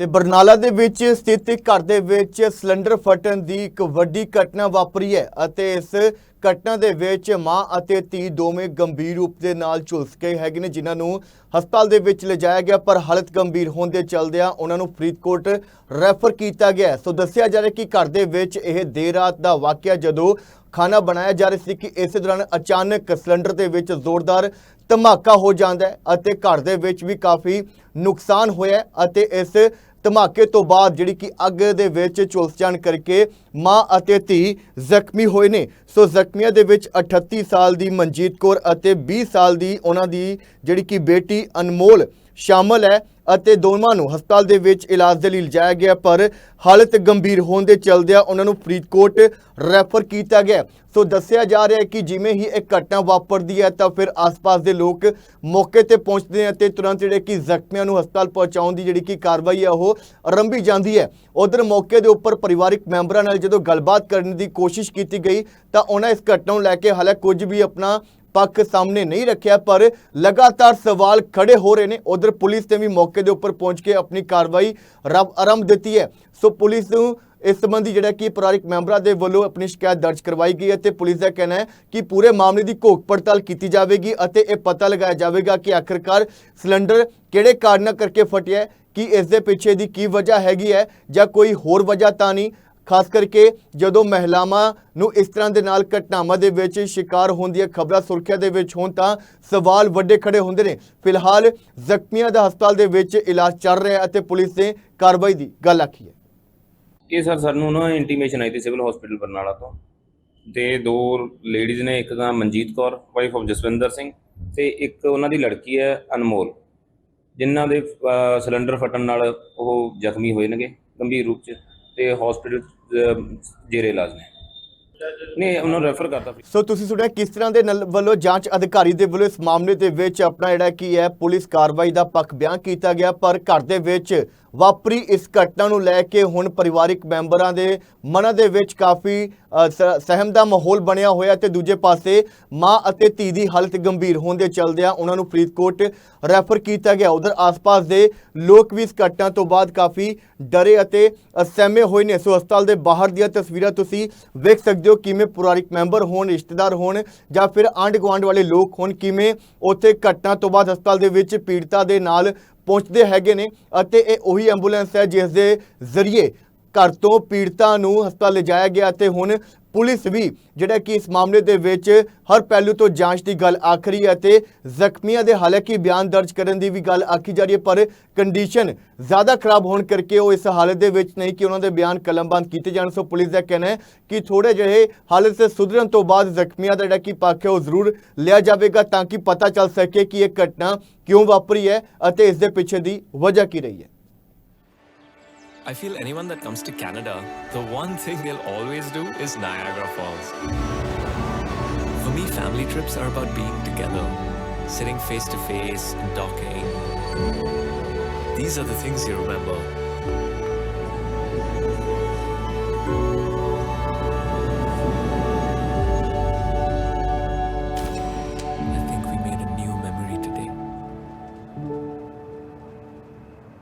ਤੇ ਬਰਨਾਲਾ ਦੇ ਵਿੱਚ ਸਥਿਤ ਇੱਕ ਘਰ ਦੇ ਵਿੱਚ ਸਿਲੰਡਰ ਫਟਣ ਦੀ ਇੱਕ ਵੱਡੀ ਘਟਨਾ ਵਾਪਰੀ ਹੈ ਅਤੇ ਇਸ ਘਟਨਾ ਦੇ ਵਿੱਚ ਮਾਂ ਅਤੇ ਧੀ ਦੋਵੇਂ ਗੰਭੀਰ ਰੂਪ ਦੇ ਨਾਲ ਝੁਲਸ ਗਏ ਹੈਗੇ ਨੇ, ਜਿਨ੍ਹਾਂ ਨੂੰ ਹਸਪਤਾਲ ਦੇ ਵਿੱਚ ਲਿਜਾਇਆ ਗਿਆ, ਪਰ ਹਾਲਤ ਗੰਭੀਰ ਹੋਣ ਦੇ ਚਲਦਿਆਂ ਉਹਨਾਂ ਨੂੰ ਫਰੀਦਕੋਟ ਰੈਫਰ ਕੀਤਾ ਗਿਆ ਸੋ ਦੱਸਿਆ ਜਾ ਰਿਹਾ ਕਿ ਘਰ ਦੇ ਵਿੱਚ ਇਹ ਦੇਰ ਰਾਤ ਦਾ ਵਾਕਿਆ ਜਦੋਂ ਖਾਣਾ ਬਣਾਇਆ ਜਾ ਰਿਹਾ ਸੀ ਕਿ ਇਸੇ ਦੌਰਾਨ ਅਚਾਨਕ ਸਿਲੰਡਰ ਦੇ ਵਿੱਚ ਜ਼ੋਰਦਾਰ ਧਮਾਕਾ ਹੋ ਜਾਂਦਾ ਹੈ ਅਤੇ ਘਰ ਦੇ ਵਿੱਚ ਵੀ ਕਾਫੀ ਨੁਕਸਾਨ ਹੋਇਆ ਅਤੇ ਇਸ ਧਮਾਕੇ ਤੋਂ ਬਾਅਦ ਜਿਹੜੀ ਕਿ ਅੱਗ ਦੇ ਵਿੱਚ ਝੁਲਸ ਜਾਣ ਕਰਕੇ ਮਾਂ ਅਤੇ ਧੀ ਜ਼ਖਮੀ ਹੋਏ ਨੇ। ਸੋ ਜ਼ਖਮੀਆਂ ਦੇ ਵਿੱਚ 38 ਸਾਲ ਦੀ ਮਨਜੀਤ ਕੌਰ ਅਤੇ 20 ਸਾਲ ਦੀ ਉਹਨਾਂ ਦੀ ਜਿਹੜੀ ਕਿ ਬੇਟੀ ਅਨਮੋਲ ਸ਼ਾਮਲ ਹੈ। ਅਤੇ ਦੋਵਾਂ ਨੂੰ ਹਸਪਤਾਲ ਦੇ ਵਿੱਚ ਇਲਾਜ ਦੇ ਲਈ ਲਿਜਾਇਆ ਗਿਆ, ਪਰ ਹਾਲਤ ਗੰਭੀਰ ਹੋਣ ਦੇ ਚਲਦਿਆਂ ਉਹਨਾਂ ਨੂੰ ਫਰੀਦਕੋਟ ਰੈਫਰ ਕੀਤਾ ਗਿਆ। ਸੋ ਦੱਸਿਆ ਜਾ ਰਿਹਾ ਹੈ ਕਿ ਜਿਵੇਂ ਹੀ ਇਹ ਘਟਨਾ ਵਾਪਰਦੀ ਹੈ, ਤਾਂ ਫਿਰ ਆਸ-ਪਾਸ ਦੇ ਲੋਕ ਮੌਕੇ ਤੇ ਪਹੁੰਚਦੇ ਨੇ ਅਤੇ ਤੁਰੰਤ ਜਿਹੜੇ ਕਿ ਜ਼ਖਮੀਆਂ ਨੂੰ ਹਸਪਤਾਲ ਪਹੁੰਚਾਉਣ ਦੀ ਜਿਹੜੀ ਕਿ ਕਾਰਵਾਈ ਹੈ, ਉਹ ਆਰੰਭੀ ਜਾਂਦੀ ਹੈ। ਉਧਰ ਮੌਕੇ ਦੇ ਉੱਪਰ ਪਰਿਵਾਰਿਕ ਮੈਂਬਰਾਂ ਨਾਲ ਜਦੋਂ ਗੱਲਬਾਤ ਕਰਨ ਦੀ ਕੋਸ਼ਿਸ਼ ਕੀਤੀ ਗਈ, ਤਾਂ ਉਹਨਾਂ ਇਸ ਘਟਨਾ ਨੂੰ ਲੈ ਕੇ ਹਾਲੇ ਕੁਝ ਵੀ ਆਪਣਾ ਪੱਖ ਸਾਹਮਣੇ ਨਹੀਂ ਰੱਖਿਆ, ਪਰ ਲਗਾਤਾਰ ਸਵਾਲ ਖੜੇ ਹੋ ਰਹੇ ਨੇ। ਉਧਰ ਪੁਲਿਸ ਨੇ ਵੀ ਮੌਕੇ ਦੇ ਉੱਪਰ ਪਹੁੰਚ ਕੇ ਆਪਣੀ ਕਾਰਵਾਈ ਰੱਬ, ਆਰੰਭ ਦਿੱਤੀ ਹੈ। ਸੋ ਪੁਲਿਸ ਨੂੰ ਇਸ ਸੰਬੰਧੀ ਜਿਹੜਾ ਕਿ ਪਰਿਵਾਰਿਕ ਮੈਂਬਰਾਂ ਦੇ ਵੱਲੋਂ ਆਪਣੀ ਸ਼ਿਕਾਇਤ ਦਰਜ ਕਰਵਾਈ ਗਈ ਹੈ ਤੇ ਪੁਲਿਸ ਦਾ ਕਹਿਣਾ ਹੈ ਕਿ ਪੂਰੇ ਮਾਮਲੇ ਦੀ ਘੋਖ ਪੜਤਾਲ ਕੀਤੀ ਜਾਵੇਗੀ ਅਤੇ ਇਹ ਪਤਾ ਲਗਾਇਆ ਜਾਵੇਗਾ ਕਿ ਆਖਰਕਾਰ ਸਿਲੰਡਰ ਕਿਹੜੇ ਕਾਰਨਾਂ ਕਰਕੇ ਫਟਿਆ ਕਿ ਇਸ ਦੇ ਪਿੱਛੇ ਦੀ ਕੀ ਵਜ੍ਹਾ ਹੈਗੀ ਹੈ ਜਾਂ ਕੋਈ ਹੋਰ ਵਜ੍ਹਾ ਤਾਂ ਨਹੀਂ। ਖਾਸ ਕਰਕੇ ਜਦੋਂ ਮਹਿਲਾਵਾਂ ਨੂੰ ਇਸ ਤਰ੍ਹਾਂ ਦੇ ਨਾਲ ਘਟਨਾਵਾਂ ਦੇ ਵਿੱਚ ਸ਼ਿਕਾਰ ਹੋਣ ਦੀਆਂ ਖਬਰਾਂ ਸੁਰੱਖਿਆ ਦੇ ਵਿੱਚ ਹੋਣ ਤਾਂ ਸਵਾਲ ਵੱਡੇ ਖੜੇ ਹੁੰਦੇ ਨੇ। ਫਿਲਹਾਲ ਜ਼ਖਮੀਆਂ ਦਾ ਹਸਪਤਾਲ ਦੇ ਵਿੱਚ ਇਲਾਜ ਚੱਲ ਰਿਹਾ ਅਤੇ ਪੁਲਿਸ ਨੇ ਕਾਰਵਾਈ ਦੀ ਗੱਲ ਆਖੀ ਹੈ। ਇਹ ਸਰ, ਸਾਨੂੰ ਨਾ ਇੰਟੀਮੇਸ਼ਨ ਆਈ ਸੀ ਸਿਵਲ ਹਸਪੀਟਲ ਬਰਨਾਲਾ ਤੋਂ। ਤੇ ਦੋ ਲੇਡੀਜ਼ ਨੇ, ਇੱਕ ਤਾਂ ਮਨਜੀਤ ਕੌਰ ਵਾਈਫ ਆਫ ਜਸਵਿੰਦਰ ਸਿੰਘ ਤੇ ਇੱਕ ਉਹਨਾਂ ਦੀ ਲੜਕੀ ਹੈ ਅਨਮੋਲ, ਜਿਨ੍ਹਾਂ ਦੇ ਸਿਲੰਡਰ ਫਟਣ ਨਾਲ ਉਹ ਜ਼ਖਮੀ ਹੋਏ ਨੇਗੇ ਗੰਭੀਰ ਰੂਪ 'ਚ ਤੇ ਹਸਪੀਟਲ ਜੇਰੇ ਇਲਾਜ ਨੇ। ਨਹੀਂ, ਉਹਨਾਂ ਨੂੰ ਰੈਫਰ ਕਰਤਾ ਸੋ ਤੁਸੀਂ ਸੁਣਿਆ ਕਿਸ ਤਰ੍ਹਾਂ ਦੇ ਨਾਲ ਵੱਲੋਂ ਜਾਂਚ ਅਧਿਕਾਰੀ ਦੇ ਵੱਲੋਂ ਇਸ ਮਾਮਲੇ ਦੇ ਵਿੱਚ ਆਪਣਾ ਜਿਹੜਾ ਕੀ ਹੈ, ਪੁਲਿਸ ਕਾਰਵਾਈ ਦਾ ਪੱਖ ਬਿਆਨ ਕੀਤਾ ਗਿਆ, ਪਰ ਘਰ ਦੇ ਵਿੱਚ ਵਾਪਰੀ ਇਸ ਘਟਨਾ ਨੂੰ ਲੈ ਕੇ ਹੁਣ ਪਰਿਵਾਰਿਕ ਮੈਂਬਰਾਂ ਦੇ ਮਨਾਂ ਦੇ ਵਿੱਚ ਕਾਫੀ ਸ- ਸਹਿਮ ਦਾ ਮਾਹੌਲ ਬਣਿਆ ਹੋਇਆ ਤੇ ਦੂਜੇ ਪਾਸੇ ਮਾਂ ਅਤੇ ਧੀ ਦੀ ਹਾਲਤ ਗੰਭੀਰ ਹੋਣ ਦੇ ਚਲਦਿਆਂ ਉਹਨਾਂ ਨੂੰ ਫਰੀਦਕੋਟ ਰੈਫਰ ਕੀਤਾ ਗਿਆ। ਉਧਰ ਆਸ-ਪਾਸ ਦੇ ਲੋਕ ਵੀ ਇਸ ਘਟਨਾ ਤੋਂ ਬਾਅਦ ਕਾਫੀ ਡਰੇ ਅਤੇ ਅ, ਸਹਿਮੇ ਹੋਏ ਨੇ। ਸੋ ਹਸਪਤਾਲ ਦੇ ਬਾਹਰ ਦੀਆਂ ਤਸਵੀਰਾਂ ਤੁਸੀਂ ਵੇਖ ਸਕਦੇ ਹੋ ਕਿਵੇਂ ਪਰਿਵਾਰਿਕ ਮੈਂਬਰ ਹੋਣ ਰਿਸ਼ਤੇਦਾਰ ਹੋਣ ਜਾਂ ਫਿਰ ਆਂਢ ਗੁਆਂਢ ਵਾਲੇ ਲੋਕ ਹੋਣ ਕਿਵੇਂ ਉੱਥੇ ਘਟਨਾ ਤੋਂ ਬਾਅਦ ਹਸਪਤਾਲ ਦੇ ਵਿੱਚ ਪੀੜਤਾ ਦੇ ਨਾਲ ਪਹੁੰਚਦੇ ਹੈਗੇ ਨੇ ਅਤੇ ਇਹ ਉਹੀ ਐਂਬੂਲੈਂਸ ਹੈ ਜਿਸ ਦੇ ਜ਼ਰੀਏ ਘਰ ਤੋਂ ਪੀੜਤਾਂ ਨੂੰ ਹਸਪਤਾਲ ਲਿਜਾਇਆ ਗਿਆ ਤੇ ਹੁਣ ਪੁਲਿਸ ਵੀ, ਜਿਹੜਾ ਕਿ ਇਸ ਮਾਮਲੇ ਦੇ ਵਿੱਚ ਹਰ ਪਹਿਲੂ ਤੋਂ ਜਾਂਚ ਦੀ ਗੱਲ ਆਖ ਰਹੀ ਹੈ ਤੇ ਜ਼ਖਮੀਆਂ ਦੇ ਹਾਲਾਂਕਿ ਬਿਆਨ ਦਰਜ ਕਰਨ ਦੀ ਵੀ ਗੱਲ ਆਖੀ ਜਾ ਰਹੀ ਹੈ, ਪਰ ਕੰਡੀਸ਼ਨ ਜ਼ਿਆਦਾ ਖਰਾਬ ਹੋਣ ਕਰਕੇ ਉਹ ਇਸ ਹਾਲਤ ਦੇ ਵਿੱਚ ਨਹੀਂ ਕਿ ਉਹਨਾਂ ਦੇ ਬਿਆਨ ਕਲਮਬੰਦ ਕੀਤੇ ਜਾਣ। ਸੋ ਪੁਲਿਸ ਦਾ ਕਹਿਣਾ ਹੈ ਕਿ ਥੋੜੇ ਜਿਹੇ ਹਾਲਤ ਸੇ ਸੁਧਰਨ ਤੋਂ ਬਾਅਦ ਜ਼ਖਮੀਆਂ ਦਾ ਜਿਹੜਾ ਕਿ ਪੱਖ ਹੈ ਉਹ ਜ਼ਰੂਰ ਲਿਆ ਜਾਵੇਗਾ ਤਾਂ ਕਿ ਪਤਾ ਚੱਲ ਸਕੇ ਕਿ ਇਹ ਘਟਨਾ ਕਿਉਂ ਵਾਪਰੀ ਹੈ ਅਤੇ ਇਸ ਦੇ ਪਿੱਛੇ ਦੀ ਵਜ੍ਹਾ ਕੀ ਰਹੀ ਹੈ। I feel anyone that comes to Canada, the one thing they'll always do is Niagara Falls. For me, family trips are about being together, sitting face to face and talking. These are the things you remember.